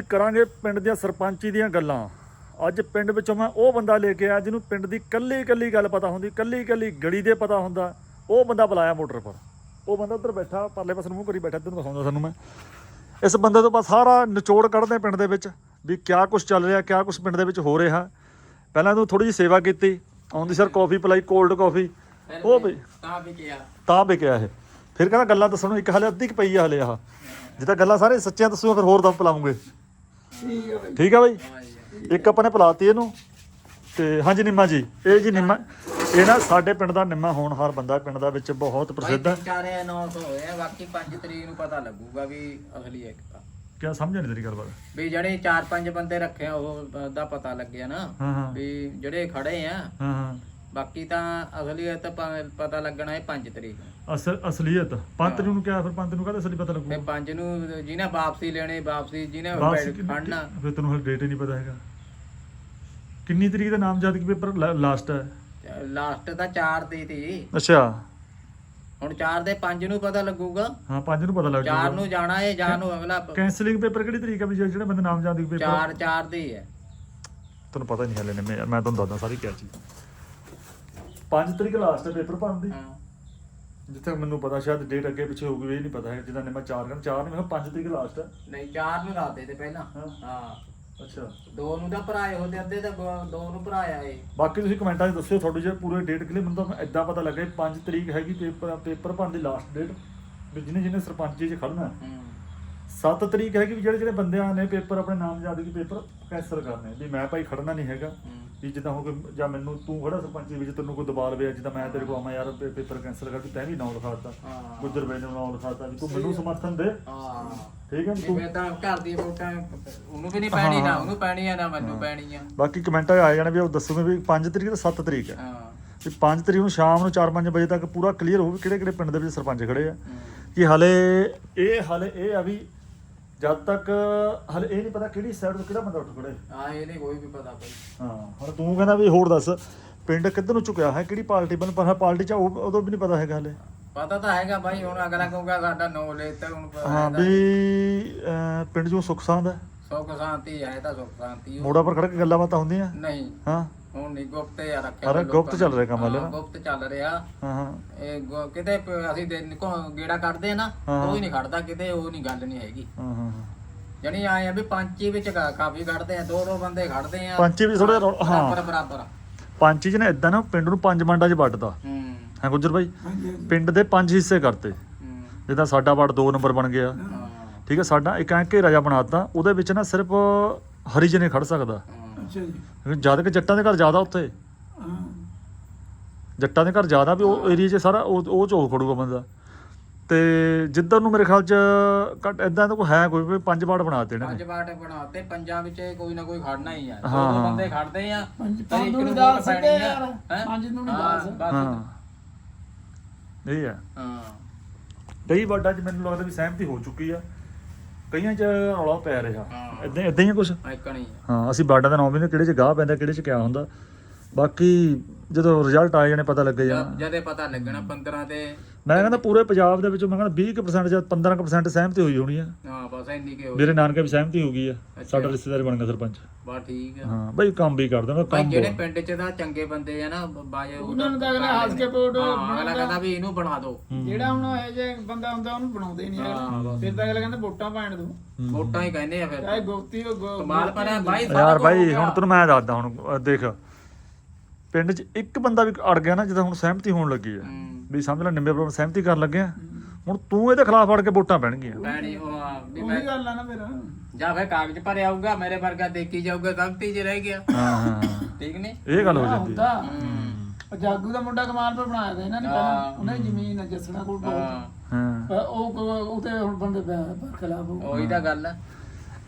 ਕਰਾਂਗੇ ਪਿੰਡ ਦੀਆਂ ਸਰਪੰਚੀ ਦੀਆਂ ਗੱਲਾਂ। ਅੱਜ ਪਿੰਡ ਵਿੱਚੋਂ ਮੈਂ ਉਹ ਬੰਦਾ ਲੈ ਕੇ ਆਇਆ ਜਿਹਨੂੰ ਪਿੰਡ ਦੀ ਕੱਲੀ ਕੱਲੀ ਗੱਲ ਪਤਾ ਹੁੰਦੀ ਕੱਲੀ ਕੱਲੀ ਗਲੀ ਦੇ ਪਤਾ ਹੁੰਦਾ। ਉਹ ਬੰਦਾ ਬੁਲਾਇਆ ਮੋਟਰ ਪਰ। ਉਹ ਬੰਦਾ ਉੱਧਰ ਬੈਠਾ ਪਰਲੇ ਪਾਸੇ ਨੂੰ ਮੂੰਹ ਕਰੀ ਬੈਠਾ ਇੱਧਰ ਨੂੰ ਦਿਖਾਉਂਦਾ ਤੁਹਾਨੂੰ ਮੈਂ। ਇਸ ਬੰਦੇ ਤੋਂ ਬਸ ਸਾਰਾ ਨਿਚੋੜ ਕੱਢਦੇ ਪਿੰਡ ਦੇ ਵਿੱਚ ਵੀ ਕਿਆ ਕੁਝ ਚੱਲ ਰਿਹਾ ਕਿਆ ਕੁਝ ਪਿੰਡ ਦੇ ਵਿੱਚ ਹੋ ਰਿਹਾ। ਪਹਿਲਾਂ ਤੂੰ ਥੋੜੀ ਜਿਹੀ ਸੇਵਾ ਕੀਤੀ। ਆਉਂਦੀ ਸਰ ਕਾਫੀ ਪਿਲਾਈ ਕੋਲਡ ਕਾਫੀ। ਉਹ ਵੀ ਤਾਂ ਵੀ ਕਿਹਾ। ਤਾਂ ਵਿਕਿਆ ਇਹ। ਫਿਰ ਕਹਿੰਦਾ ਗੱਲਾਂ ਦੱਸਣ ਨੂੰ ਇੱਕ ਹਲੇ ਅੱਧੀ ਕੁ ਪਈ ਆ ਹਲੇ ਆਹ। ਜੇ ਤਾਂ ਗੱਲਾਂ ਸਾਰੇ ਸੱਚੀਆਂ ਦੱਸੂਗਾ ਫਿਰ ਹੋਰ ਦਮ ਪਿਲਾਉਂਗੇ। ਠੀਕ ਹੈ ਬਈ। ਠੀਕ ਆ ਬਾਈ? ਇੱਕ ਆਪਾਂ ਨੇ ਪਿਲਾਤੀ ਇਹਨੂੰ। ਤੇ ਹਾਂਜੀ ਨਿੰਮਾ ਜੀ ਇਹ ਜੀ ਨਿੰਮਾ ਇਹ ਨਾ ਸਾਡੇ ਪਿੰਡ ਦਾ ਨਿੰਮਾ ਹੋਣਹਾਰ ਬੰਦਾ ਪਿੰਡ ਦਾ ਵਿੱਚ ਬਹੁਤ ਪ੍ਰਸਿੱਧ ਹੈ ਚਾਰੇ ਅਨਾਉਂਸ ਬਾਕੀ 5 ਤਰੀਕ ਨੂੰ ਪਤਾ ਲੱਗੂਗਾ ਵੀ ਅਸਲੀ ਇੱਕ ਤਾਂ। ਕਿਆ ਸਮਝ ਨਹੀਂ ਤੇਰੀ ਗੱਲਬਾਤ ਵੀ ਜਿਹੜੇ ਚਾਰ ਪੰਜ ਬੰਦੇ ਰੱਖੇ ਉਹ ਦਾ ਪਤਾ ਲੱਗਿਆ ਨਾ ਵੀ ਜਿਹੜੇ ਖੜੇ ਆ ਹਾਂ ਹਾਂ। ਬਾਕੀ ਤਾਂ ਅਸਲੀਅਤ ਪ- ਪਤਾ ਲੱਗਣਾ ਹੈ 5 ਤਰੀਕ ਨੂੰ। ਅਸਲ ਅਸਲੀਅਤ। ਪੰਤ ਨੂੰ ਕਿਹਾ ਫਿਰ ਪੰਤ ਨੂੰ ਕਹਦੇ ਅਸਲੀ ਪਤਾ ਲੱਗੂ? ਤੇ 5 ਨੂੰ ਜਿਹਨੇ ਵਾਪਸੀ ਲੈਣੀ ਵਾਪਸੀ ਜਿਹਨੇ ਫੜਨਾ ਫਿਰ ਤੈਨੂੰ ਹਰ ਡੇਟ ਹੀ ਨਹੀਂ ਪਤਾ ਹੈਗਾ। ਕਿੰਨੀ ਤਰੀਕ ਦਾ ਨਾਮ ਜਦ ਕਿ ਪੇਪਰ? ਲਾਸਟ ਹੈ। ਲਾਸਟ ਤਾਂ 4 ਦੀ ਤੀ। ਅੱਛਾ। ਹੁਣ 4 ਦੇ 5 ਨੂੰ ਪਤਾ ਲੱਗੂਗਾ। ਹਾਂ ਪੰਜ ਨੂੰ ਪਤਾ ਲੱਗ 4 ਜਾਊਗਾ ਨੂੰ ਜਾਣਾ ਹੈ ਜਾਂ ਨੂੰ ਅਗਲਾ ਕੈਂਸਲਿੰਗ ਪੇਪਰ ਕਿਹੜੀ ਤਰੀਕ ਆ ਵੀ ਜਿਹੜੇ ਬੰਦੇ ਨਾਮ ਜਾਂਦੇ ਪੇਪਰ 4 4 ਦੀ ਹੈ। ਤੁਹਾਨੂੰ ਪਤਾ ਨਹੀਂ ਹਲੇ ਨੇ ਮੈਂ ਤੁਹਾਨੂੰ ਦੱਸਦਾ ਸਾਰੀ ਕਿਆ ਚੀਜ਼। 5 ਤਰੀਕ ਲਾਸਟ ਹੈ ਪੇਪਰ ਭਰਨ ਦੀ। ਹਾਂ। ਜਿੱਥੇ ਮੈਨੂੰ ਪਤਾ ਸ਼ਾਇਦ ਡੇਟ ਅੱਗੇ ਪਿੱਛੇ ਹੋਊਗੀ ਇਹ ਨਹੀਂ ਪਤਾ ਹੈ ਜਿੱਦਾਂ ਨੇ ਮੈਂ 4 ਕਰ 4 ਨਹੀਂ ਮੈਂ 5 ਤਰੀਕ ਲਾਸਟ ਹੈ ਨਹੀਂ 4 ਨੂੰ ਦੱਸਦੇ ਤੇ ਪਹਿਲਾਂ। ਹਾਂ। ਹਾਂ। ਅੱਛਾ। ਦੋ ਨੂੰ ਤਾਂ ਭਰਾਏ ਉਹਦੇ ਅੱਧੇ ਤਾਂ ਬ- ਦੋ ਨੂੰ ਭਰਾਇਆ ਏ ਬਾਕੀ ਤੁਸੀਂ ਕਮੈਂਟਾਂ 'ਚ ਦੱਸਿਓ ਤੁਹਾਡੀ ਜੇ ਪੂਰੇ ਡੇਟ ਕਲੀਅਰ ਮੈਨੂੰ ਤਾਂ ਇਦਾਂ ਪਤਾ ਲੱਗਾ 5 ਤਰੀਕ ਹੈਗੀ ਪੇਪਰ ਪੇਪਰ ਭਰਨ ਦੀ ਲਾਸਟ ਡੇਟ ਵੀ ਜਿਹਨੇ ਜਿਹਨੇ ਸਰਪੰਚੀ 'ਚ ਖੜਨਾ। ਹੂੰ। 7 ਤਰੀਕ ਹੈਗੀ ਵੀ ਜਿਹੜੇ ਜਿਹੜੇ ਬੰਦਿਆਂ ਨੇ ਪੇਪਰ ਆਪਣੇ ਨਾਮ ਯਾਦ ਕੀ ਪੇਪਰ ਕੈਂਸਲ ਕਰਨੇ ਵੀ ਮੈਂ ਭਾਈ ਖੜਨਾ ਨਹੀਂ ਹੈਗਾ। ਹੂੰ। ਵੀ ਜਿੱਦਾਂ ਹੋ ਕੋਈ ਜਾਂ ਮੈਨੂੰ ਤੂੰ ਖੜਾ ਸਰਪੰਚ ਵਿੱਚ ਤੈਨੂੰ ਕੋਈ ਦਬਾਅ ਲਵੇ ਜਿੱਦਾਂ ਮੈਂ ਤੇਰੇ ਕੋਲ ਆਵਾਂ ਯਾਰ ਪੇ- ਪੇਪਰ ਕੈਂਸਲ ਕਰ ਤੂੰ ਤੈਂ ਵੀ ਨਾਮ ਲਿਖਾਤਾ ਹਾਂ। ਗੁੱਜਰ ਬਈ ਨੇ ਨਾਮ ਲਿਖਾਤਾ ਵੀ ਤੂੰ ਮੈਨੂੰ ਸਮਰਥਨ ਦੇ। ਹਾਂ। ਠੀਕ ਹੈ ਤੂੰ? ਜਿਵੇਂ ਤਾਂ ਘਰ ਦੀ ਵੋਟਾਂ ਉਹਨੂੰ ਵੀ ਨਹੀਂ ਪੈਣੀ ਨਾ ਉਹਨੂੰ ਪੈਣੀ ਆ ਨਾ ਮੈਨੂੰ ਪੈਣੀ ਆ ਬਾਕੀ ਕਮੈਂਟਾਂ 'ਚ ਆ ਜਾਣਾ ਵੀ ਉਹ ਦੱਸੋਗੇ ਵੀ 5 ਤਰੀਕ ਤੇ 7 ਤਰੀਕ ਹੈ। ਹਾਂ। ਵੀ 5 ਤਰੀਕ ਨੂੰ ਸ਼ਾਮ ਨੂੰ 4-5 ਵਜੇ ਤੱਕ ਪੂਰਾ ਕਲੀਅਰ ਹੋਵੇ ਕਿਹੜੇ ਕਿਹੜੇ ਪਿੰਡ ਦੇ ਵਿੱਚ ਸਰਪੰਚ ਖੜੇ ਆ। ਕਿ ਹਲੇ ਇਹ ਹਲੇ ਇਹ ਆ ਵੀ ਜਦ ਤੱਕ ਹਲੇ ਇਹ ਨਹੀਂ ਪਤਾ ਕਿਹੜੀ ਸਾਈਡ ਤੋਂ ਕਿਹੜਾ ਬੰਦਾ ਉੱਠ ਖੜੇ ਹਾਂ ਇਹ ਨਹੀਂ ਕੋਈ ਵੀ ਪਤਾ ਬਈ। ਹਾਂ ਹੁਣ ਤੂੰ ਕਹਿੰਦਾ ਵੀ ਹੋਰ ਦੱਸ ਪਿੰਡ ਕਿੱਧਰ ਨੂੰ ਝੁਕਿਆ ਹੈ ਕਿਹੜੀ ਪਾਰਟੀ ਬਣ ਪਰ ਪਾਰਟੀ ਚ ਉਹ ਉਦੋਂ ਵੀ ਨਹੀਂ ਪਤਾ ਹੈਗਾ ਹਲੇ। ਪਤਾ ਤਾਂ ਹੈਗਾ ਬਾਈ ਹੁਣ ਅਗਲਾ ਕਹੂਗਾ ਸਾਡਾ ਨੋ ਲੈ ਤੇ ਹੁਣ ਹਾਂ ਵੀ ਅਹ, ਪਿੰਡ ਚੋਂ ਸੁੱਖ ਸਾਂਦ ਹੈ। ਸੁੱਖ ਸ਼ਾਂਤੀ ਹੈ ਤਾਂ ਸੁੱਖ ਸ਼ਾਂਤੀ ਮੋੜਾ ਪਰ ਖੜ ਕੇ ਗੱਲਾਂ ਬਾਤਾਂ ਹੁੰਦੀਆਂ। ਨਹੀਂ। ਹਾਂ। ਹੁਣ ਨਹੀਂ ਗੁਪਤ ਆ ਰੱਖਿਆ ਗੁਪਤ। ਚੱਲ ਰਿਹਾ ਕੰਮ ਹਾਲੇ ਹਾਂ, ਨਾ। ਗੁਪਤ ਚੱਲ ਰਿਹਾ। ਹਾਂ ਹਾਂ। ਇਹ ਗੁ- ਕਿਤੇ ਪ- ਅਸੀਂ ਦਿਨ ਕੋ ਗੇੜਾ ਕੱਢਦੇ ਆ ਨਾ ਹਾਂ। ਕੋਈ ਨਹੀਂ ਖੜਦਾ ਕਿਤੇ ਉਹ ਨਹੀਂ ਗੱਲ ਨਹੀਂ ਹੈਗੀ। ਹਾਂ ਹਾਂ ਹਾਂ। ਜਣੀ ਆਏ ਆ ਵੀ ਪੰਚੀ ਵਿੱਚ ਕਾ- ਕਾਫੀ ਖੜਦੇ ਆ ਦੋ ਦੋ ਬੰਦੇ ਖੜਦੇ ਆ। ਪੰਚੀ ਵੀ ਥੋੜ੍ਹਾ ਰੌਲਾ- ਹਾਂ। ਬਰਾਬਰ ਬਰਾਬਰ। ਪੰਚੀ ਚ ਨਾ ਇਦਾਂ ਨਾ ਪਿੰਡ ਨੂੰ ਪੰਜ ਮੰਡਾਂ 'ਚ ਵੱਟਦਾ ਹੂੰ। ਹੈ ਗੁੱਜਰ ਭਾਈ ਹਾਂਜੀ ਹਾਂਜੀ। ਪਿੰਡ ਦੇ ਪੰਜ ਹਿੱਸੇ ਕਰਤੇ। ਹੂੰ। ਜਿੱਦਾਂ ਸਾਡਾ ਵਾਰਡ 2 ਨੰਬਰ ਬਣ ਗਿਆ। ਹਾਂ। ਠੀਕ ਹੈ ਸਾਡਾ ਇੱਕ ਐਂ ਘੇਰਾ ਜਿਹਾ ਬਣਾਤਾ ਉਹਦੇ ਵਿੱਚ ਨਾ ਸਿਰਫ ਹਰੀਜਨੇ ਖੜ ਸਕਦਾ। ਹਾਂ। ਅੱਛਾ ਜੀ। ਕਿਉਂਕਿ ਜਦ ਕਿ ਜੱਟਾਂ ਦੇ ਘਰ ਜ਼ਿਆਦਾ ਉੱਥੇ। ਹਾਂ। ਜੱਟਾਂ ਦੇ ਘਰ ਜ਼ਿਆਦਾ ਵੀ ਉਹ ਏਰੀਆ 'ਚ ਸਾਰਾ ਉਹ ਉਹ ਚੋਕ ਖੜੂਗਾ ਬੰਦਾ। ਤੇ ਜਿੱਧਰ ਨੂੰ ਮੇਰੇ ਖਿਆਲ 'ਚ ਘੱਟ ਇਦਾਂ ਤਾਂ ਕੋਈ ਹੈ ਕੋਈ ਵੀ ਪੰਜ ਵਾਰਡ ਬਣਾ ਦੇਣੇ ਪੰਜ ਬਾਟ ਬਣਾਤੇ ਪੰਜਾਂ ਵਿੱਚ ਕੋਈ ਨਾ ਕੋਈ ਖੜਨਾ ਹੀ ਆ। ਦੋ ਹਾਂ, ਦੋ ਹਾਂ। ਬੰਦੇ ਖੜਦੇ ਆ ਪੰਜ ਤਾਂ ਇੱਕ ਨੂੰ ਨੂੰ ਦੱਸ ਵੋਟ ਪੈਣੀ ਆ। ਯਾਰ। ਹੈਂ? ਪੰਜ ਨੂੰ ਨਹੀਂ ਹਾਂ, ਦੱਸ ਬਸ। ਹਾਂ। ਇਹ ਹੈ ਹਾਂ। ਕਈ ਵਾਰਡਾਂ 'ਚ ਮੈਨੂੰ ਲੱਗਦਾ ਵੀ ਸਹਿਮਤੀ ਹੋ ਚੁੱਕੀ ਆ। ਕਈਆਂ 'ਚ ਰੌਲਾ ਪੈ ਰਿਹਾ। ਹਾਂ। ਇਦਾਂ ਇਦਾਂ ਹੀ ਆ ਕੁਝ ਆਈਕਣੀ ਹਾਂ ਅਸੀਂ ਵਾਰਡਾਂ ਦਾ ਨਾਮ ਵੀ ਨਹੀਂ ਕਿਹੜੇ 'ਚ ਗਾਹ ਪੈਂਦਾ ਕਿਹੜੇ 'ਚ ਕਿਆ ਹੁੰਦਾ? ਬਾਕੀ ਜਦੋਂ ਰਿਜ਼ਲਟ ਆ ਜਾਣੇ ਪਤਾ ਲੱਗੇ ਜਾਂ ਜਦੇ ਪਤਾ ਲੱਗਣਾ 15 ਤੇ। ਮੈਂ ਕਹਿੰਦਾ ਪੂਰੇ ਪੰਜਾਬ ਦੇ ਵਿੱਚੋਂ ਮੈਂ ਕਹਿੰਦਾ 20% ਜਾਂ 15% ਸਹਿਮਤੀ ਹੋਈ ਹੋਣੀ ਆ। ਹਾਂ ਬਸ ਇੰਨੀ ਕੇ ਹੋ ਮੇਰੇ ਨਾਨਕੇ ਵੀ ਸਹਿਮਤੀ ਹੋ ਗਈ ਆ। ਸਾਡਾ ਰਿਸ਼ਤੇਦਾਰ ਬਣ ਗਿਆ ਸਰਪੰਚ। ਬਾ ਠੀਕ ਆ। ਹਾਂ ਬਈ ਕੰਮ ਵੀ ਕਰਦਾ ਨਾ ਭਾਈ ਕੰਮ ਜਿਹੜੇ ਪਿੰਡ 'ਚ ਤਾਂ ਚੰਗੇ ਬੰਦੇ ਆ ਨਾ ਬਾਜੇ ਉਹਨਾਂ ਨੂੰ ਤਾਂ ਅਗਲਾ ਹੱਸ ਕੇ ਪੋਟ ਅਗਲਾ ਕਹਿੰਦਾ ਵੀ ਇਹਨੂੰ ਬਣਾ ਦਿਓ। ਜਿਹੜਾ ਹੁਣ ਇਹ ਜੇ ਬੰਦਾ ਹੁੰਦਾ ਉਹਨੂੰ ਬਣਾਉਂਦੇ ਨਹੀਂ ਹੈਗਾ। ਫਿਰ ਤਾਂ ਅਗਲਾ ਕਹਿੰਦਾ ਵੋਟਾਂ ਪਾਣ ਦੋ। ਵੋਟਾਂ ਹੀ ਕਹਿੰਦੇ ਆ ਫਿਰ। ਚਾਹੇ ਗੁਪਤੀ ਹੋ ਗੋ- ਕਮਾਲ ਪਰ ਹੈ ਬਾਈ ਯਾਰ ਬਾਈ। ਹੁਣ ਤੈਨੂੰ ਮੈਂ ਦੱਸਦਾ ਹੁਣ ਦੇਖ। ਪਿੰਡ 'ਚ ਇੱਕ ਬੰਦਾ ਵੀ ਅੜ ਗਿਆ ਨਾ ਜਦੋਂ ਹੁਣ ਸਹਿਮਤੀ ਹੋਣ ਲੱਗੀ ਆ। ਵੀ ਸਮਝ ਲੈ ਨਿੰਬੇ ਪਰ ਸਹਿਮਤੀ ਕਰਨ ਲੱਗੇ ਆ। ਹੁਣ ਤੂੰ ਇਹਦੇ ਖਿਲਾਫ ਅੜ ਕੇ ਵੋਟਾਂ ਪੈਣਗੀਆਂ। ਪੈਣੀ ਉਹ ਆ ਵੀ ਮੈਂ ਉਹੀ ਗੱਲ ਆ ਨਾ ਫਿਰ। ਜਾਂ ਫਿਰ ਕਾਗਜ਼ ਭਰੇ ਆਊਗਾ ਮੇਰੇ ਵਰਗਾ ਦੇਖੀ ਜਾਊਗਾ ਗਲਤੀ 'ਚ ਰਹਿ ਗਿਆ। ਹਾਂ ਹਾਂ। ਠੀਕ ਨਹੀਂ? ਇਹ ਗੱਲ ਹੋ ਜਾਂਦੀ ਹੁੰਦਾ ਹੂੰ। ਉਹ ਜਾਗੂ ਦਾ ਮੁੰਡਾ ਕਮਾਲ ਪਰ ਬਣਾਇਆ ਤਾ ਇਹਨਾਂ ਨੇ ਪਹਿਲਾਂ। ਉਹਨੇ ਜ਼ਮੀਨ ਜੱਸਣਾ ਕੋਲ ਬਹੁਤ। ਹਾਂ। ਹਾਂ। ਪਰ ਉਹ ਉਹ ਤੇ ਹੁਣ ਬੰਦੇ ਖਿਲਾਫ ਹੋ ਉਹੀ ਤਾਂ ਗੱਲ ਆ।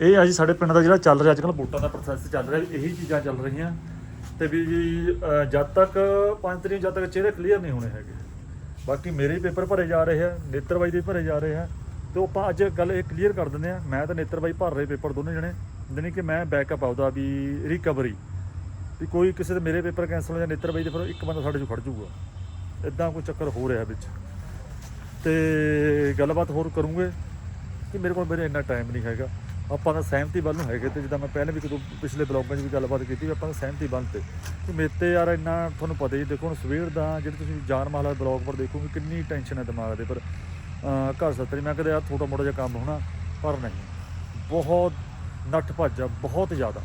ਇਹ ਆ ਜੀ ਸਾਡੇ ਪਿੰਡ ਦਾ ਜਿਹੜਾ ਚੱਲ ਰਿਹਾ ਅੱਜ ਕੱਲ੍ਹ ਵੋਟਾਂ ਦਾ ਪ੍ਰੋਸੈਸ ਚੱਲ ਰਿਹਾ ਇਹੀ ਚੀਜ਼ਾਂ ਚੱਲ ਰਹੀਆਂ। ਤੇ ਵੀ ਅਹ, ਜਦ ਤੱਕ ਪੰਜ ਤਰੀਕ ਜਦ ਤੱਕ ਚਿਹਰੇ ਕਲੀਅਰ ਨਹੀਂ ਹੋਣੇ ਹੈਗੇ। ਬਾਕੀ ਮੇਰੇ ਵੀ ਪੇਪਰ ਭਰੇ ਜਾ ਰਹੇ ਆ ਨੇਤਰ ਦੇ ਵੀ ਭਰੇ ਜਾ ਰਹੇ ਆ ਤੇ ਉਹ ਆਪਾਂ ਅੱਜ ਗੱਲ ਇਹ ਕਲੀਅਰ ਕਰ ਦਿੰਦੇ ਆ ਮੈਂ ਤਾਂ ਨੇਤਰ ਭਰ ਰਹੇ ਪੇਪਰ ਦੋਨੇ ਜਣੇ ਜਾਣੀ ਕਿ ਮੈਂ ਬੈਕਅਪ ਆਉਦਾ ਵੀ ਰਿਕਵਰੀ ਵੀ ਕੋਈ ਕਿਸੇ ਦੇ ਮੇਰੇ ਪੇਪਰ ਕੈਂਸਲ ਹੋ ਜਾਂ ਨੇਤਰਬਾਈ ਦੇ ਫਿਰ ਇੱਕ ਬੰਦਾ ਸਾਡੇ ਚੋਂ ਖੜ ਜਾਊਗਾ। ਇਦਾਂ ਕੋਈ ਚੱਕਰ ਹੋ ਰਿਹਾ ਵਿੱਚ। ਤੇ ਗੱਲਬਾਤ ਹੋਰ ਕਰੂੰਗੇ ਕਿ ਮੇਰੇ ਕੋਲ ਮੇਰੇ ਇੰਨਾ ਟਾਈਮ ਨਹੀਂ ਹੈਗਾ। ਆਪਾਂ ਤਾਂ ਸਹਿਮਤੀ ਵੱਲ ਨੂੰ ਹੈਗੇ ਤੇ ਜਿੱਦਾਂ ਮੈਂ ਪਹਿਲੇ ਵੀ ਕਦੋਂ ਪਿਛਲੇ ਬਲੌਗਾਂ 'ਚ ਵੀ ਗੱਲਬਾਤ ਕੀਤੀ ਵੀ ਆਪਾਂ ਤਾਂ ਸਹਿਮਤੀ ਵੱਲ ਤੇ। ਕਿ ਮੇਰੇ ਤੇ ਯਾਰ ਇੰਨਾ ਤੁਹਾਨੂੰ ਪਤਾ ਹੀ ਦੇਖੋ ਹੁਣ ਸਵੇਰ ਦਾ ਜਿਹੜੇ ਤੁਸੀਂ ਜਾਨ ਮਾਲਾ ਬਲੌਗ ਪਰ ਦੇਖੋਗੇ ਕਿੰਨੀ ਟੈਨਸ਼ਨ ਹੈ ਦਿਮਾਗ ਦੇ, ਪਰ ਘਰ ਸੱਤਰੀ ਮੈਂ ਕਦੇ ਯਾਰ ਥੋੜਾ ਮੋਟਾ ਜਿਹਾ ਕੰਮ ਹੋਣਾ, ਪਰ ਨਹੀਂ। ਬਹੁਤ ਨੱਠ ਭੱਜ ਆ, ਬਹੁਤ ਜ਼ਿਆਦਾ।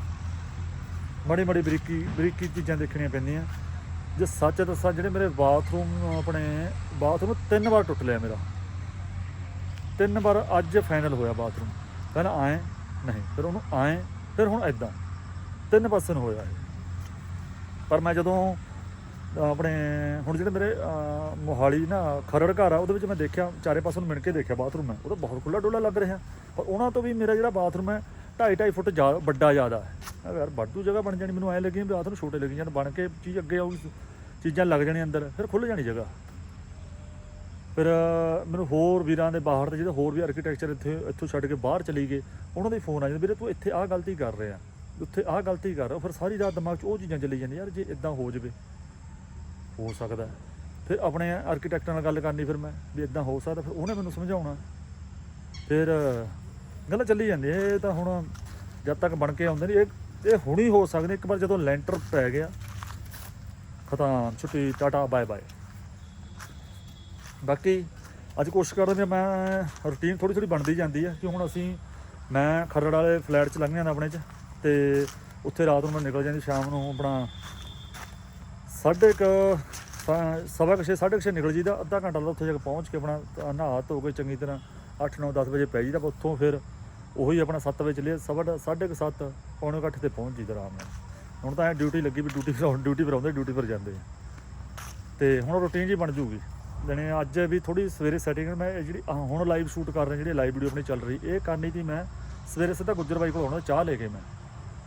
ਮਾੜੀ ਮਾੜੀ ਬਰੀਕੀ ਬਰੀਕੀ ਚੀਜ਼ਾਂ ਦੇਖਣੀਆਂ ਪੈਂਦੀਆਂ। ਜੇ ਸੱਚ ਦੱਸਾਂ, ਜਿਹੜੇ ਮੇਰੇ ਬਾਥਰੂਮ ਆਪਣੇ ਬਾਥਰੂਮ ਤਿੰਨ ਵਾਰ ਟੁੱਟ ਲਿਆ ਮੇਰਾ। ਤਿੰਨ ਵਾਰ ਅੱਜ ਫਾਈਨਲ ਹੋਇਆ ਬਾਥਰੂਮ ਪਹਿਲਾਂ ਆਏ, ਨਹੀਂ, ਫਿਰ ਉਹਨੂੰ ਆਏ, ਫਿਰ ਹੁਣ ਐਦਾਂ ਤਿੰਨ ਪਾਸੇ ਨੂੰ ਹੋਇਆ ਹੈ ਪਰ ਮੈਂ ਜਦੋਂ ਆਪਣੇ, ਹੁਣ ਜਿਹੜੇ ਮੇਰੇ ਮੋਹਾਲੀ ਨਾ ਖਰੜ ਘਰ ਆ, ਉਹਦੇ ਵਿੱਚ ਮੈਂ ਦੇਖਿਆ, ਚਾਰੇ ਪਾਸੇ ਨੂੰ ਮਿਣ ਕੇ ਦੇਖਿਆ ਬਾਥਰੂਮ ਹੈ ਉਹ ਤਾਂ ਬਹੁਤ ਖੁੱਲਾ ਡੁੱਲਾ ਲੱਗ ਰਿਹਾ। ਪਰ ਉਹਨਾਂ ਤੋਂ ਵੀ ਮੇਰਾ ਜਿਹੜਾ ਬਾਥਰੂਮ ਹੈ 2.5 2.5 ਫੁੱਟ ਜ਼ਿਆ- ਵੱਡਾ ਜ਼ਿਆਦਾ ਹੈ। ਯਾਰ ਬਾਡੂ ਜਗ੍ਹਾ ਬਣ ਜਾਣੀ, ਮੈਨੂੰ ਐ ਲੱਗੀ ਬਾਥਰੂਮ ਛੋਟੇ ਲੱਗੀ ਜਾਣ ਬਣ ਕੇ ਚੀਜ਼ ਅੱਗੇ ਆਊਗੀ, ਚੀਜ਼ਾਂ ਲੱਗ ਜਾਣੀਆਂ ਅੰਦਰ, ਫਿਰ ਖੁੱਲ ਜਾਣੀ ਜਗ੍ਹਾ। ਫਿਰ ਮੈਨੂੰ ਹੋਰ ਵੀਰਾਂ ਦੇ ਬਾਹਰ ਦੇ ਜਿਹੜੇ ਹੋਰ ਵੀ ਆਰਕੀਟੈਕਚਰ ਇੱਥੇ, ਇੱਥੋਂ ਛੱਡ ਕੇ ਬਾਹਰ ਚਲੀ ਗਏ, ਉਹਨਾਂ ਦੇ ਫੋਨ ਆ ਜਾਂਦੇ, ਵੀਰੇ ਤੂੰ ਇੱਥੇ ਆਹ ਗਲਤੀ ਕਰ ਰਿਹਾ, ਉੱਥੇ ਆਹ ਗਲਤੀ ਕਰ ਰਿਹਾ ਫਿਰ ਸਾਰੀ ਰਾਤ ਦਿਮਾਗ 'ਚ ਉਹ ਚੀਜ਼ਾਂ ਚੱਲੀ ਜਾਂਦੀਆਂ, ਯਾਰ ਜੇ ਇਦਾਂ ਹੋ ਜਾਵੇ, ਹੋ ਸਕਦਾ। ਫਿਰ ਆਪਣੇ ਆਰਕੀਟੈਕਟਰ ਨਾਲ ਗੱਲ ਕਰਨੀ ਫਿਰ ਮੈਂ, ਵੀ ਇਦਾਂ ਹੋ ਸਕਦਾ, ਫਿਰ ਉਹਨੇ ਮੈਨੂੰ ਸਮਝਾਉਣਾ। ਫਿਰ, ਗੱਲਾਂ ਚੱਲੀ ਜਾਂਦੀਆਂ, ਇਹ ਤਾਂ ਹੁਣ ਜਦ ਤੱਕ ਬਣ ਕੇ ਆਉਂਦੇ ਨਹੀਂ ਇਹ ਇਹ ਹੁਣੀ ਹੋ ਸਕਦੇ, ਇੱਕ ਵਾਰ ਜਦੋਂ ਲੈਂਟਰ ਪੈ ਗਿਆ ਖਤਮ ਛੁੱਟੀ, ਟਾਟਾ ਬਾਏ ਬਾਏ ਬਾਕੀ ਅੱਜ ਕੋਸ਼ਿਸ਼ ਕਰਦੇ ਹਾਂ ਮੈਂ ਰੁਟੀਨ ਥੋੜੀ ਥੋੜੀ ਬਣਦੀ ਜਾਂਦੀ ਹੈ ਕਿ ਹੁਣ ਅਸੀਂ ਮੈਂ ਖਰੜ ਵਾਲੇ ਫਲੈਟ 'ਚ ਲੰਘਿਆ ਨਾ ਆਪਣੇ 'ਚ ਤੇ ਉੱਥੇ ਰਾਤ ਨੂੰ ਮੈਂ ਨਿਕਲ ਜਾਂਦੀ, ਸ਼ਾਮ ਨੂੰ ਆਪਣਾ ਸਾਢੇ ਕੁ ਸਵਾ ਕੁ ਛੇ, ਸਾਢੇ ਕੁ ਛੇ ਨਿਕਲ ਜੀਦਾ ਅੱਧਾ ਘੰਟਾ ਲੱਗਦਾ ਉੱਥੇ ਜਾ ਕੇ ਪਹੁੰਚ ਕੇ ਆਪਣਾ ਨਹਾ ਧੋ ਕੇ ਚੰਗੀ ਤਰ੍ਹਾਂ 8 9 10 ਵਜੇ ਪੈ ਜੀਦਾ ਉੱਥੋਂ ਫਿਰ ਉਹੀ ਆਪਣਾ 7 ਵਜੇ ਚਲੇ ਸਵਾ ਸਾਢੇ ਕੁ ਸੱਤ ਪੌਣੇ ਕੁ ਤੇ ਪਹੁੰਚ ਜੀਦਾ ਆਰਾਮ ਨਾਲ। ਹੁਣ ਤਾਂ ਐ ਡਿਊਟੀ ਲੱਗੀ ਵੀ ਡਿਊਟੀ ਡਿਊਟੀ ਪਰ ਆਉਂਦੇ ਡਿਊਟੀ ਪਰ ਜਾਂਦੇ ਆ। ਤੇ ਹੁਣ ਰੁਟੀਨ ਜੀ ਬਣ ਜੂਗੀ। ਜਣੇ ਅੱਜ ਵੀ ਥੋੜੀ ਸਵੇਰੇ ਸੈਟਿੰਗ ਮੈਂ ਜਿਹੜੀ ਹੁਣ ਲਾਈਵ ਸ਼ੂਟ ਕਰ ਰਹੇ ਜਿਹੜੀ ਲਾਈਵ ਵੀਡੀਓ ਆਪਣੀ ਚੱਲ ਰਹੀ ਇਹ ਕਰਨੀ ਸੀ ਮੈਂ ਸਵੇਰੇ ਸਿੱਧਾ ਗੁੱਜਰ ਬਾਈ ਕੋਲ ਆਉਣਾ ਚਾਹ ਲੈ ਕੇ ਮੈਂ।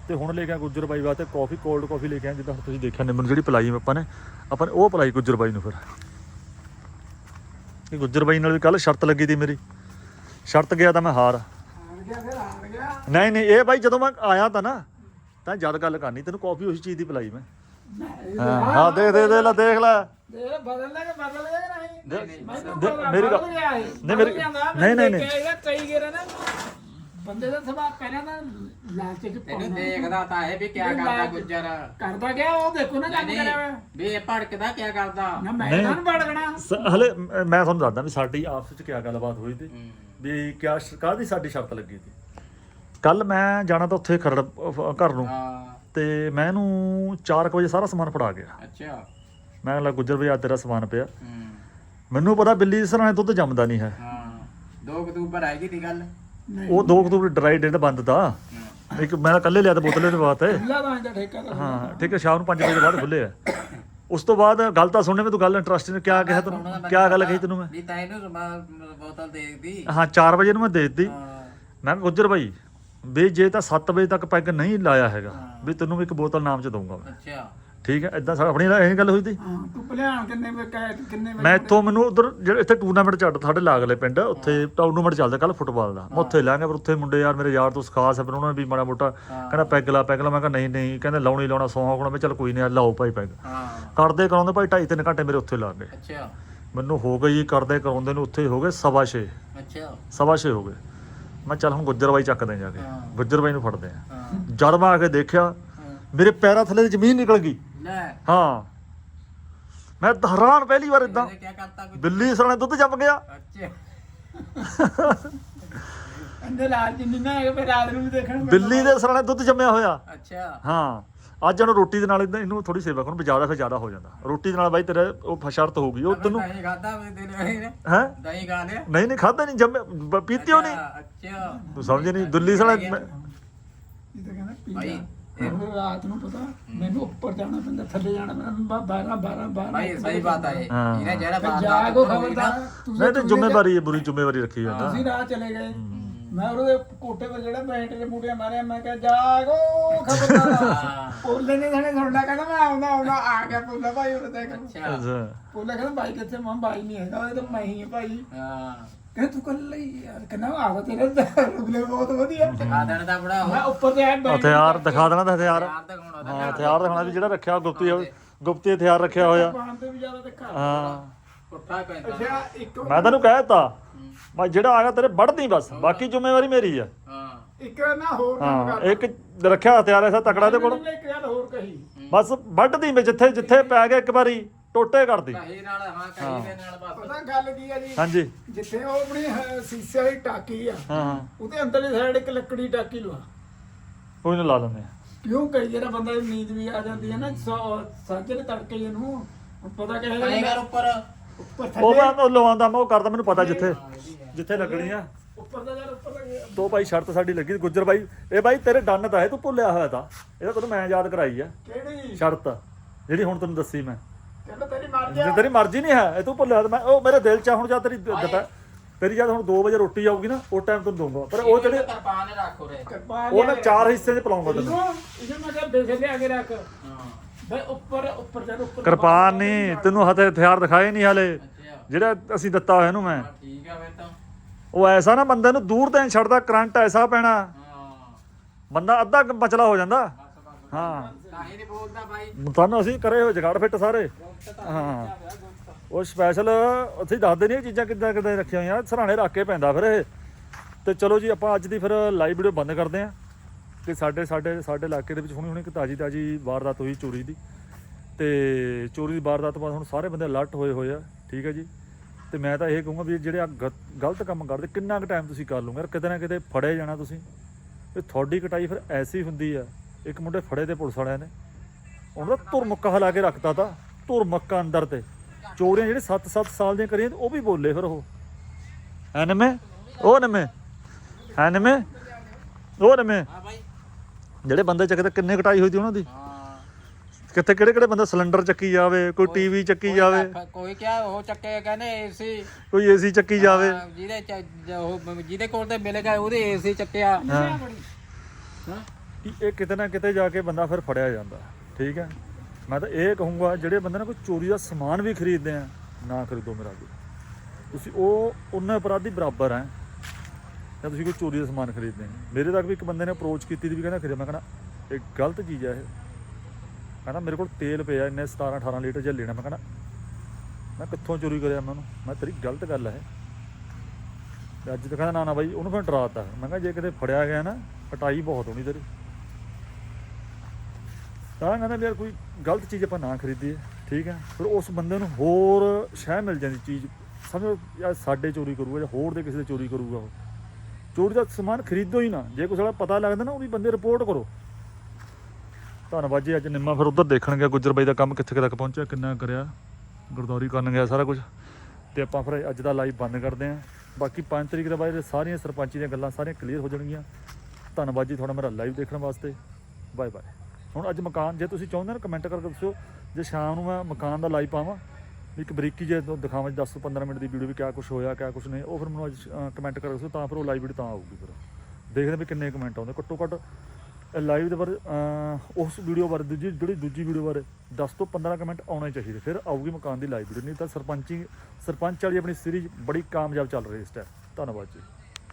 ਤੇ ਹੁਣ ਲੈ ਕੇ ਆ ਗੁੱਜਰ ਬਾਈ ਵਾਸਤੇ ਕਾਫੀ ਕੋਲਡ ਕਾਫੀ ਲੈ ਕੇ ਆ ਜਿੱਦਾਂ ਤੁਸੀਂ ਦੇਖਿਆ ਨੇ ਮੈਨੂੰ ਜਿਹੜੀ ਪਲਾਈ ਆਪਾਂ ਨੇ ਆਪਾਂ ਨੇ ਉਹ ਪਲਾਈ ਗੁੱਜਰ ਬਾਈ ਨੂੰ ਫਿਰ। ਇਹ ਗੁੱਜਰ ਬਾਈ ਨਾਲ ਵੀ ਕੱਲ ਸ਼ਰਤ ਲੱਗੀ ਸੀ ਮੇਰੀ। ਸ਼ਰਤ ਗਿਆ ਤਾਂ ਮੈਂ ਹਾਰ। ਨਹੀਂ ਨਹੀਂ ਇਹ ਬਾਈ ਜਦੋਂ ਮੈਂ ਆਇਆ ਤਾਂ ਨਾ ਤਾਂ ਜਦ ਗੱਲ ਕਰਨੀ ਤੈਨੂੰ ਕਾਫੀ ਉਸੇ ਚੀਜ਼ ਦੀ ਪਲਾਈ ਮੈਂ। ਹਾਂ ਦੇਖ। ਦੇ ਦੇ ਲੈ ਦੇਖ ਲੈ। ਦੇ ਬਦਲ ਲੈ ਕੇ ਬਦਲ ਗਿਆ ਤਾਂ ਮੇਰੀ ਗੱਲ- ਇਹ। ਨਹੀਂ, ਮੇਰੀ- ਨਹੀਂ, ਮੈਂ ਨਹੀਂ, ਨਹੀਂ। ਕਈ ਗੇਰੇ ਨਾ ਬੰਦੇ ਦਾ ਸੁਭਾਅ ਪਹਿਲਾਂ ਤਾਂ ਲਾਲਚ ਚ ਤੈਨੂੰ। ਦੇਖਦਾ ਤਾਂ ਹੈ ਵੀ ਕੀ ਵੀ ਕਰਦਾ ਗੁੱਜਰ। ਕਰਦਾ ਗਿਆ ਉਹ ਦੇਖੋ ਨਾ ਕੰਮ ਕਰਿਆ ਵੀ ਇਹ ਭੜਕਦਾ ਕੀ ਕਰਦਾ? ਨਾ ਮੈਂ। ਤਾਂ ਸ- ਹਲੇ ਮ- ਤੁਹਾਨੂੰ ਦੱਸਦਾ ਵੀ ਸਾਡੀ ਆਪਸ ਵਿੱਚ ਕਿਆ ਗੱਲਬਾਤ ਹੋਈ ਸੀ ਹੂੰ। ਵੀ ਕਿਆ ਸਰਕਾਰ ਦੀ ਸਾਡੀ ਸ਼ਰਤ ਲੱਗੀ ਸੀ। ਕੱਲ ਮੈਂ ਜਾਣਾ ਤਾਂ ਉੱਥੇ ਖਰੜ ਘਰ ਨੂੰ। ਤੇ ਮੈਂ ਇਹਨੂੰ 4 ਵਜੇ ਸਾਰਾ ਸਮਾਨ ਫੜਾ ਗਿਆ। ਅੱਛਾ। ਮੈਂ ਕਿਹਾ ਗੁੱਜਰ ਆ ਤੇਰਾ ਸਮਾਨ ਪਿਆ। ਹੂੰ। ਮੈਨੂੰ ਪਤਾ ਬਿੱਲੀ ਸਰਾਣੇ ਦੁੱਧ ਜੰਮਦਾ ਨਹੀਂ ਹੈ। ਹਾਂ 2 ਅਕਤੂਬਰ ਆਏਗੀ ਦੀ ਗੱਲ? ਨਹੀਂ। ਉਹ 2 ਅਕਤੂਬਰ ਡਰਾਈ ਡੇਟ ਬੰਦ ਤਾ ਹੂੰ। ਇੱਕ ਮੈਂ ਤਾਂ ਕੱਲੇ ਲਿਆ ਤੇ ਬੋਤਲੇ ਦੇ ਬਾਤ ਹੈ ਅੱਲਾ ਦਾ ਇਹਦਾ ਠੇਕਾ ਤਾਂ ਹਾਂ ਠੀਕ ਹੈ ਸ਼ਾਮ ਨੂੰ 5 ਵਜੇ ਬਾਅਦ ਖੁੱਲੇ ਆ। ਉਸ ਤੋਂ ਬਾਅਦ ਗੱਲ ਤਾਂ ਸੁਣਨੇ ਮੈਂ ਤੂੰ ਗੱਲ ਇੰਟਰਸਟਿੰਗ ਕਿਆ ਕਿਹਾ ਤੈਨੂੰ? ਕਿਆ ਗੱਲ ਕਹੀ ਤੈਨੂੰ ਮੈਂ? ਵੀ ਤਾਂ ਇਹਨੂੰ ਬੋਤਲ ਦੇ ਦਿੱਤੀ। ਹਾਂ 4 ਵਜੇ ਨੂੰ ਮੈਂ ਦੇ ਦਿੱਤੀ। ਹਾਂ। ਮੈਂ ਕਿਹਾ ਗੁੱਜਰ ਬਾਈ ਵੀ ਜੇ ਤਾਂ 7 ਵਜੇ ਤੱਕ ਪੈਗ ਨਹੀਂ ਲਾਇਆ ਹੈਗਾ ਵੀ ਤੈਨੂੰ ਵੀ ਇੱਕ ਬੋਤਲ ਨਾਮ ਚ ਦਊਂਗਾ ਮੈਂ। ਅੱਛਾ। ਠੀਕ ਹੈ ਇਦਾਂ ਆਪਣੀ ਨਾਲ ਇਹ ਗੱਲ ਹੋਈ ਸੀ? ਹਾਂ ਤੂੰ ਭਲਿਆਣ ਕਿੰਨੇ ਵੇ ਕਹਿ ਕਿੰਨੇ ਵੇ ਮੈਂ ਇੱਥੋਂ ਮੈਨੂੰ ਉਧਰ ਜਿਹੜੇ ਇੱਥੇ ਟੂਰਨਾਮੈਂਟ ਚੱਲਦਾ ਸਾਡੇ ਲਾਗਲੇ ਪਿੰਡ ਉੱਥੇ ਟੂਰਨਾਮੈਂਟ ਚੱਲਦਾ ਕੱਲ ਫੁੱਟਬਾਲ ਦਾ। ਮੈਂ ਉੱਥੇ ਲਾਂਗਾ ਪਰ ਉੱਥੇ ਮੁੰਡੇ ਯਾਰ ਮੇਰੇ ਯਾਰ ਦੋਸਤ ਖਾਸ ਹੈ ਪਰ ਉਹਨਾਂ ਨੇ ਵੀ ਮਾੜਾ ਮੋਟਾ ਕਹਿੰਦਾ ਪੈਗ ਲਾ ਪੈਗ ਲਾ ਮੈਂ ਕਿਹਾ ਨਹੀਂ ਨਹੀਂ ਕਹਿੰਦੇ ਲਾਉਣੀ ਲਾਉਣਾ ਸੌਂ ਕੋਣਾ ਮੈਂ ਚੱਲ ਕੋਈ ਨਹੀਂ ਲਾਓ ਭਾਈ ਪੈਗ। ਹਾਂ। ਕਰਦੇ ਕਰਾਉਂਦੇ ਭਾਈ 2.5 3 ਘੰਟੇ ਮੇਰੇ ਉੱਥੇ ਲੱਗ ਗਏ। ਅੱਛਾ। ਮੈਨੂੰ ਹੋ ਗਈ ਕਰਦੇ ਕਰਾਉਂਦੇ ਨੂੰ ਉੱਥੇ ਹੋ ਗਏ ਸਵਾ ਛੇ। ਅੱਛਾ। ਸਵਾ ਛੇ ਹੋ ਗਏ। ਮੈਂ ਚੱਲ ਹੁਣ ਗੁੱਜਰ ਬਾਈ ਚੱਕਦੇ ਜਾ ਕੇ। ਹਾਂ। ਗੁੱਜਰ ਬਾਈ ਨੂੰ ਫੜਦੇ ਆ ਹਾਂ। ਜਦ ਮੈਂ ਆ ਕੇ ਦੇਖਿਆ ਹਾਂ। ਮੇਰੇ ਪੈਰਾਂ ਥੱਲੇ ਦੀ ਜ਼ਮੀਨ ਨਿਕਲ ਗਈ। ਲੈ। ਹਾਂ। ਮੈਂ ਤਾਂ ਹੈਰਾਨ ਪਹਿਲੀ ਵਾਰ ਇਦਾਂ ਇਹਨੇ ਕੀ ਕਰਤਾ ਕੁਝ ਬਿੱਲੀ ਸਰਾਣੇ ਦੁੱਧ ਜੰਮ ਗਿਆ। ਅੱਛਾ। ਅੰਦੇ ਲਾਲ ਜਿੰਨੀ ਨਾ ਹੈਗੇ ਫਿਰ ਰਾਤ ਨੂੰ ਵੀ ਦੇਖਣ ਨੂੰ ਬਿੱਲੀ ਦੇ ਸਰਾਣੇ ਦੁੱਧ ਜੰਮਿਆ ਹੋਇਆ। ਅੱਛਾ। ਹਾਂ। ਅੱਜ ਇਹਨੂੰ ਰੋਟੀ ਦੇ ਨਾਲ ਇਦਾਂ ਇਹਨੂੰ ਥੋੜੀ ਸੇਵਾ ਕਰੋ ਵੀ ਜ਼ਿਆਦਾ ਫਿਰ ਜ਼ਿਆਦਾ ਹੋ ਜਾਂਦਾ। ਰੋਟੀ ਦੇ ਨਾਲ ਬਾਈ ਤੇਰੇ ਉਹ ਸ਼ਰਤ ਹੋਊਗੀ ਉਹ ਤੈਨੂੰ ਦਹੀਂ ਖਾਦਾ ਵੀ ਦਿਨ ਨੇ। ਹੈ? ਦਹੀਂ ਖਾ ਲਿਆ? ਨਹੀਂ ਨਹੀਂ ਖਾਦਾ ਨਹੀਂ ਜੰਮਿਆ ਬ- ਪੀਤੀ ਹੋ ਨਹੀਂ ਅੱਛਾ, ਤੂੰ ਸਮਝ ਨਹੀਂ ਦਿੱਲੀ ਸਰਾਣੇ ਮੈਂ- ਇਹ ਤਾਂ ਕਹਿੰਦਾ ਭਾਈ, ਇਹ ਫਿਰ ਰਾਤ ਨੂੰ ਪਤਾ ਮੈਨੂੰ ਉੱਪਰ ਜਾਣਾ ਪੈਂਦਾ ਥੱਲੇ ਜਾਣਾ ਪੈਂਦਾ 12 12 12 ਭਾਈ ਸਹੀ ਬਾਤ ਹੈ ਹਾਂ। ਇਹਨੇ ਜਿਹੜਾ ਬਾਤ ਜਾਗੋ ਖਬਰਦਾਰ ਨਹੀਂ ਤੇ ਜ਼ਿੰਮੇਵਾਰੀ ਹੈ ਬੁਰੀ ਜ਼ਿੰਮੇਵਾਰੀ ਰੱਖੀ ਹੈ ਤੁਸੀਂ ਰਾਹ ਚਲੇ ਗਏ। ਮੈਂ ਉਹਦੇ ਕੋਟੇ 'ਤੇ ਜਿਹੜਾ ਬੈਠ ਕੇ ਮੂਟੀਆਂ ਮਾਰਿਆ ਮੈਂ ਕਿਹਾ ਜਾਗੋ ਖਬਰਦਾਰ। ਪੋਲੇ ਨੇ ਥਣੇ ਸੁਣਦਾ ਕਹਿੰਦਾ ਮੈਂ ਆਉਂਦਾ ਆਉਂਦਾ। ਆ ਗਿਆ ਪੋਲਾ ਭਾਈ ਉਹ ਦੇਖ ਅੱਛਾ। ਅੱਛਾ। ਪੋਲਾ ਕਹਿੰਦਾ ਬਾਈ ਕਿੱਥੇ? ਮੈਂ ਬਾਈ ਨਹੀਂ ਹੈਗਾ ਇਹ ਤਾਂ ਮੈਂ ਹੀ ਹਾਂ ਭਾਈ। ਹਾਂ। ਕਹਿੰਦਾ ਤੂੰ ਕੱਲ ਹੀ ਯਾਰ ਕਹਿੰਦਾ ਆਦਾ ਤੇਰੇ ਰੁਗਲੇ ਬਹੁਤ ਵਧੀਆ। ਆ ਦੇਣ ਦਾ ਬੜਾ ਹੋ ਮੈਂ ਉੱਪਰ ਤੇ ਆਇਆ ਬੈਠ ਹਥਿਆਰ ਦਿਖਾ ਦੇਣਾ ਤਾਂ ਹਥਿਆਰ। ਤਾਂ ਹਾਂ ਹਥਿਆਰ ਦਿਖਾਉਣਾ ਵੀ ਜਿਹੜਾ ਰੱਖਿਆ ਗੁਪਤੀ ਗੁਪਤੀ ਹਥਿਆਰ ਰੱਖਿਆ ਹੋਇਆ। ਪਾਣ ਤੇ ਵੀ ਜ਼ਿਆਦਾ ਦੇਖਾ ਹਾਂ। ਪੁੱਠਾ ਪੈਂਦਾ। ਮੈਂ ਤੈਨੂੰ ਕਹਿ ਦਿੱਤਾ ਮੈਂ ਜਿਹੜਾ ਆ ਗਿਆ ਤੇਰੇ ਵੱਢਦੀ ਬਸ ਬਾਕੀ ਜ਼ਿੰਮੇਵਾਰੀ ਮੇਰੀ ਆ। ਹਾਂ। ਇੱਕ ਨਾ ਹੋਰ ਕੰਮ ਹਾਂ ਕਰ ਇੱਕ ਰੱਖਿਆ ਹਥਿਆਰ ਐਸਾ ਤਕੜਾ ਦੇ ਕੋਲ। ਇੱਕ ਗੱਲ ਹੋਰ ਕਹੀ। ਬਸ ਵੱਢਦੀ ਵਿੱਚ ਜਿੱਥੇ ਜਿੱਥੇ ਪੈ ਗਿਆ ਇੱਕ ਵਾਰੀ ਟੋਟੇ ਕਰਦੀ। ਕਹੀ ਨਾਲ ਹਾਂ ਕਹੀ ਦੇ ਨਾਲ ਬਸ। ਪਤਾ ਗੱਲ ਕੀ ਆ ਜੀ? ਹਾਂਜੀ। ਜਿੱਥੇ ਉਹ ਆਪਣੀ ਅਹ, ਸ਼ੀਸ਼ੇ ਵਾਲੀ ਟਾਕੀ ਆ ਹਾਂ। ਹਾਂ ਉਹਦੇ ਅੰਦਰਲੀ ਸਾਈਡ ਇੱਕ ਲੱਕੜੀ ਟਾਕੀ ਲਵਾ। ਕੋਈ ਨਾ ਲਾ ਲੈਂਦੇ ਆ। ਕਿਉਂ ਕਈ ਜਿਹੜਾ ਬੰਦਾ ਦੀ ਨੀਂਦ ਵੀ ਆ ਜਾਂਦੀ ਹੈ ਨਾ ਸਾਜਰੇ ਤੜਕੇ ਇਹਨੂੰ ਹੁਣ ਪਤਾ ਕਿਹੇ ਕਹੀ ਕਰ ਉੱਪਰ। ਉੱਪਰ ਉਹ ਮੈਂ ਉਹ ਲਵਾਉਂਦਾ ਮੈਂ ਉਹ ਕਰਦਾ ਮੈਨੂੰ ਪਤਾ ਜਿੱਥੇ ਜਿੱਥੇ ਲੱਗਣੀ ਆ। ਉੱਪਰ ਦਾ ਯਾਰ ਉੱਪਰ ਦਾ ਤੋ ਭਾਈ ਸ਼ਰਤ ਸਾਡੀ ਲੱਗੀ ਗੁੱਜਰ ਬਾਈ ਇਹ ਬਾਈ ਤੇਰੇ ਡੰਨ ਤਾਂ ਹੈ ਤੂੰ ਭੁੱਲਿਆ ਹੋਇਆ ਤਾਂ। ਇਹਦਾ ਤੈਨੂੰ ਮੈਂ ਯਾਦ ਕਰਾਈ ਆ। ਕਿਹੜੀ? ਸ਼ਰਤ ਜਿਹੜੀ ਹੁਣ ਤੈਨੂੰ ਦੱਸੀ ਮੈਂ। ਕਹਿੰਦਾ ਤੇਰੀ ਮਰ ਜੇ ਜਾ ਤੇਰੀ ਮਰਜ਼ੀ ਨਹੀਂ ਹੈ ਇਹ ਤੂੰ ਭੁੱਲਿਆ ਮੈਂ ਉਹ ਮੇਰੇ ਦਿਲ 'ਚ ਆ ਹੁਣ ਜਦ ਤੇਰੀ ਦੁਪਹਿਰ ਤੇਰੀ ਜਦ ਹੁਣ 2 ਵਜੇ ਰੋਟੀ ਆਊਗੀ ਨਾ ਉਹ ਟਾਈਮ ਤੈਨੂੰ ਦਊਂਗਾ। ਪਰ ਉਹ ਜਿਹੜੇ ਕਿਰਪਾਨ ਰੱਖੋ ਰੇ ਉਹ ਮੈਂ ਚਾਰ ਹਿੱਸੇ 'ਚ ਪਲਾਉਂਗਾ ਤੈਨੂੰ। ਇਹਨੂੰ ਇਹਨੂੰ ਮੈਂ ਕਿਹਾ ਬੇਸੇ ਲਿਆ ਕੇ ਰੱਖ। ਹਾਂ। ਬਈ ਉੱਪਰ ਉੱਪਰ ਜਾ ਉੱਪਰ ਕਿਰਪਾਨ ਨਹੀਂ ਤੈਨੂੰ ਹੱਥੇ ਹਥਿਆਰ ਦਿਖਾਏ ਨਹੀਂ ਹਾਲੇ। ਅੱਛਾ। ਜਿਹੜਾ ਅਸੀਂ ਦਿੱਤਾ ਹੋਇਆ ਇਹਨੂੰ ਮੈਂ। ਹਾਂ, ਠੀਕ ਆ ਫਿਰ ਤਾਂ। ਉਹ ਐਸਾ ਨਾ ਬੰਦੇ ਨੂੰ ਦੂਰ ਤਾਂ ਛੱਡਦਾ ਕਰੰਟ ਐਸਾ ਪੈਣਾ। ਹਾਂ। ਬੰਦਾ ਅੱਧਾ ਕੁ ਬਚਲਾ ਹੋ ਜਾਂਦਾ। ਬਸ ਬਸ ਹਾਂ। ਕਾਹੀ ਨਹੀਂ ਬੋਲਦਾ ਬਾਈ। ਤੁਹਾਨੂੰ ਅਸੀਂ ਕਰੇ ਹੋਏ ਜਗਾੜ ਫਿੱਟ ਸਾਰੇ। ਹਾਂ। ਉਹ ਸਪੈਸ਼ਲ ਅਸੀਂ ਦੱਸਦੇ ਨਹੀਂ ਇਹ ਚੀਜ਼ਾਂ ਕਿੱਦਾਂ ਕਿੱਦਾਂ ਰੱਖੀਆਂ ਹੋਈਆਂ। ਸਰਾਣੇ ਰੱਖ ਕੇ ਪੈਂਦਾ ਫਿਰ ਇਹ। ਤੇ ਚਲੋ ਜੀ ਆਪਾਂ ਅੱਜ ਦੀ ਫਿਰ ਲਾਈਵ ਵੀਡੀਓ ਬੰਦ ਕਰਦੇ ਆਂ। ਕਿ ਸਾਡੇ ਸਾਡੇ ਸਾਡੇ ਇਲਾਕੇ ਦੇ ਵਿੱਚ ਹੁਣੀ ਹੁਣੀ ਇੱਕ ਤਾਜੀ ਤਾਜੀ ਵਾਰਦਾਤ ਹੋਈ ਚੋਰੀ ਦੀ। ਤੇ ਚੋਰੀ ਦੀ ਵਾਰਦਾਤ ਬਾਅਦ ਹੁਣ ਸਾਰੇ ਬੰਦੇ ਅਲਰਟ ਹੋਏ ਹੋਏ ਆ, ਠੀਕ ਹੈ ਜੀ। ਤੇ ਮੈਂ ਤਾਂ ਇਹ ਕਹੂੰਗਾ ਵੀ ਜਿਹੜੇ ਆ ਗਲਤ ਕੰਮ ਕਰਦੇ, ਕਿੰਨਾ ਕੁ ਟਾਈਮ ਤੁਸੀਂ ਕਰ ਲਓਗੇ? ਯਾਰ ਕਿਤੇ ਨਾ ਕਿਤੇ ਫੜੇ ਜਾਣਾ ਤੁਸੀਂ। ਇਹ ਤੁਹਾਡੀ ਕਟਾਈ ਫਿਰ ਐਸੀ ਹੁੰਦੀ ਆ, ਇੱਕ ਮੁੰਡੇ ਫੜੇ ਤੇ ਪੁਲਿਸ ਵਾਲਿਆਂ ਨੇ। ਉਹਨਾਂ ਦਾ ਧੁਰ ਮੁੱਕਾ ਹਿਲਾ ਕੇ ਰੱਖਤਾ ਤਾ ਧੁਰ ਮੁੱਕਾ ਅੰਦਰ ਤੇ। ਚੋਰੀਆਂ ਜਿਹੜੇ 7-7 ਸਾਲ ਦੀਆਂ ਕਰੀਆਂ ਉਹ ਵੀ ਬੋਲੇ ਫਿਰ ਉਹ। ਐਨਮੇ ਉਹ ਨਮੇ? ਐਨਮੇ ਉਹ ਨਮੇ? ਹਾਂ ਬਾਈ ਜਿਹੜੇ ਬੰਦੇ ਚੱਕਦੇ ਕਿੰਨੇ ਕਟਾਈ ਹੋਈ ਤੀ ਉਹਨਾਂ ਦੀ? ਹਾਂ ਕਿੱਥੇ ਕਿਹੜੇ ਕਿਹੜੇ ਬੰਦਾ ਸਿਲੰਡਰ ਚੱਕੀ ਜਾਵੇ ਕੋਈ ਟੀਵੀ ਚੱਕੀ ਜਾਵੇ? ਕੋਈ- ਕਿਆ ਉਹ ਚੱਕੇ ਕਹਿੰਦੇ ਏਸੀ। ਕੋਈ ਏਸੀ ਚੱਕੀ ਜਾਵੇ। ਜਿਹਦੇ ਚ- ਜ- ਉਹ ਜਿਹਦੇ ਕੋਲ ਤੇ ਮਿਲ ਗਿਆ ਉਹਦੇ ਏਸੀ ਚੱਕਿਆ। ਹਾਂ। ਹਾਂ। ਕਿ ਇਹ ਕਿਤੇ ਨਾ ਕਿਤੇ ਜਾ ਕੇ ਬੰਦਾ ਫਿਰ ਫੜਿਆ ਜਾਂਦਾ। ਠੀਕ ਹੈ? ਮੈਂ ਤਾਂ ਇਹ ਕਹੂੰਗਾ ਜਿਹੜੇ ਬੰਦੇ ਨੇ ਕੋਈ ਚੋਰੀ ਦਾ ਸਮਾਨ ਵੀ ਖਰੀਦਦੇ ਆ ਨਾ ਖਰੀਦੋ ਮੇਰਾ ਵੀ ਤੁਸੀਂ ਉਹ ਉਹਨਾਂ ਅਪਰਾਧੀ ਬਰਾਬਰ ਹੈ। ਜਾਂ ਤੁਸੀਂ ਕੋਈ ਚੋਰੀ ਦਾ ਸਮਾਨ ਖਰੀਦਦੇ ਆ ਮੇਰੇ ਤੱਕ ਵੀ ਇੱਕ ਬੰਦੇ ਨੇ ਅਪਰੋਚ ਕੀਤੀ ਦੀ ਵੀ ਕਹਿੰਦਾ ਖਰੀਦ, ਮੈਂ ਕਹਿੰਦਾ, ਇਹ ਗਲਤ ਚੀਜ਼ ਹੈ ਇਹ। ਕਹਿੰਦਾ, ਮੇਰੇ ਕੋਲ ਤੇਲ ਪਿਆ ਇੰਨੇ 17 18 ਲੀਟਰ ਜੇ ਲੈਣਾ। ਮੈਂ ਕਹਿੰਦਾ, ਮੈਂ ਕਿੱਥੋਂ ਚੋਰੀ ਕਰਿਆ ਮੈਂ ਉਹਨੂੰ? ਮੈਂ ਤੇਰੀ ਗਲਤ ਗੱਲ ਹੈ ਤੇ ਅੱਜ ਤਾਂ ਕਹਿੰਦਾ, ਨਾ ਨਾ ਬਾਈ, ਉਹਨੂੰ ਫਿਰ ਡਰਾਤਾ ਮੈਂ ਕਿਹਾ, ਜੇ ਕਿਤੇ ਫੜਿਆ ਗਿਆ ਨਾ ਕਟਾਈ ਬਹੁਤ ਹੋਣੀ ਤੇਰੀ। ਤਾਂ ਕਹਿੰਦਾ ਯਾਰ, ਕੋਈ ਗਲਤ ਚੀਜ਼ ਆਪਾਂ ਨਾ ਖਰੀਦੀਏ, ਠੀਕ ਹੈ ਫਿਰ ਉਸ ਬੰਦੇ ਨੂੰ ਹੋਰ ਸ਼ਹਿ ਮਿਲ ਜਾਂਦੀ ਚੀਜ਼। ਸਮਝੋ ਯਾਰ ਸਾਡੇ ਚੋਰੀ ਕਰੂਗਾ ਜਾਂ ਹੋਰ ਦੇ ਕਿਸੇ ਦੇ ਚੋਰੀ ਕਰੂਗਾ ਉਹ। ਚੋਰੀ ਦਾ ਸਮਾਨ ਖਰੀਦੋ ਹੀ ਨਾ। ਜੇ ਕੋਈ ਸਾਲਾ ਪਤਾ ਲੱਗਦਾ ਨਾ, ਉਹ ਵੀ ਬੰਦੇ ਰਿਪੋਰਟ ਕਰੋ। ਧੰਨਵਾਦ ਜੀ, ਅੱਜ ਨਿੰਮਾ ਫਿਰ ਉਧਰ ਦੇਖਣ ਗਿਆ ਗੁੱਜਰ ਬਾਈ ਦਾ ਕੰਮ ਕਿੱਥੇ ਕੁ ਤੱਕ ਪਹੁੰਚਿਆ, ਕਿੰਨਾ ਕਰਿਆ, ਗੁਰਦੌਰੀ ਕਰਨ ਗਿਆ ਸਾਰਾ ਕੁਝ ਤੇ ਆਪਾਂ ਫਿਰ ਅੱਜ ਦਾ ਲਾਈਵ ਬੰਦ ਕਰਦੇ ਆਂ ਬਾਕੀ 5 ਤਰੀਕ ਦੇ ਬਾਅਦ ਸਾਰੀਆਂ ਸਰਪੰਚੀ ਦੀਆਂ ਗੱਲਾਂ ਸਾਰੀਆਂ ਕਲੀਅਰ ਹੋ ਜਾਣਗੀਆਂ। ਧੰਨਵਾਦ ਜੀ ਤੁਹਾਡਾ ਮੇਰਾ ਲਾਈਵ ਦੇਖਣ ਵਾਸਤੇ। ਬਾਏ ਬਾਏ ਹੁਣ ਅੱਜ ਮਕਾਨ, ਜੇ ਤੁਸੀਂ ਚਾਹੁੰਦੇ ਹੋ ਕਮੈਂਟ ਕਰਕੇ ਦੱਸੋ ਜੇ ਸ਼ਾਮ ਨੂੰ ਮੈਂ ਮਕਾਨ ਦਾ ਲਾਈਵ ਪਾਵਾਂ ਇੱਕ ਬਰੀਕੀ ਜੇ ਤੋਂ ਦਿਖਾਵਾਂ 10 ਤੋਂ 15 ਮਿੰਟ ਦੀ ਵੀਡੀਓ ਵੀ ਕਿਆ ਕੁਝ ਹੋਇਆ, ਕਿਆ ਕੁਝ ਨਹੀਂ, ਉਹ ਫਿਰ ਮੈਨੂੰ ਅੱਜ ਕਮੈਂਟ ਕਰਕੇ ਦੱਸਿਓ ਤਾਂ ਫਿਰ ਉਹ ਲਾਈਵ ਵੀਡੀਓ ਤਾਂ ਆਊਗੀ ਫਿਰ। ਦੇਖਦੇ ਵੀ ਕਿੰਨੇ ਕਮੈਂਟ ਆਉਂਦੇ। ਘੱਟੋ ਘੱਟ ਲਾਈਵ ਦੇ ਬਾਰੇ ਉਸ ਵੀਡੀਓ ਬਾਰੇ ਦੂਜੀ, ਜਿਹੜੀ ਦੂਜੀ ਵੀਡੀਓ ਬਾਰੇ 10 ਤੋਂ 15 ਕਮੈਂਟ ਆਉਣੇ ਚਾਹੀਦੇ। ਫਿਰ ਆਊਗੀ ਮਕਾਨ ਦੀ ਲਾਈਵ ਵੀਡੀਓ ਨਹੀਂ ਤਾਂ ਸਰਪੰਚੀ, ਸਰਪੰਚ ਵਾਲੀ ਆਪਣੀ ਸੀਰੀਜ਼ ਬੜੀ ਕਾਮਯਾਬ ਚੱਲ ਰਹੀ ਇਸ ਟਾਈਮ ਧੰਨਵਾਦ ਜੀ।